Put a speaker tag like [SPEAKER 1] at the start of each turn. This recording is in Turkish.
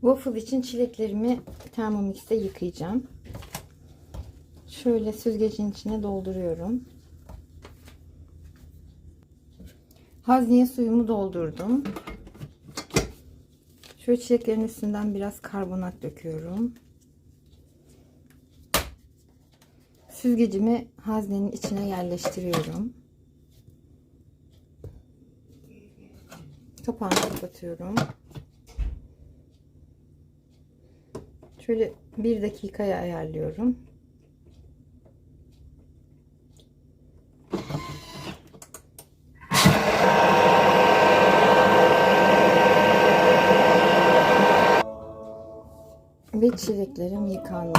[SPEAKER 1] Waffle için çileklerimi Thermomix'te yıkayacağım. Şöyle süzgecin içine dolduruyorum. Hazneye suyumu doldurdum. Şöyle çileklerin üstünden biraz karbonat döküyorum. Süzgecimi haznenin içine yerleştiriyorum. Kapağını kapatıyorum. Şöyle bir dakikaya ayarlıyorum. Ve çileklerim yıkandı.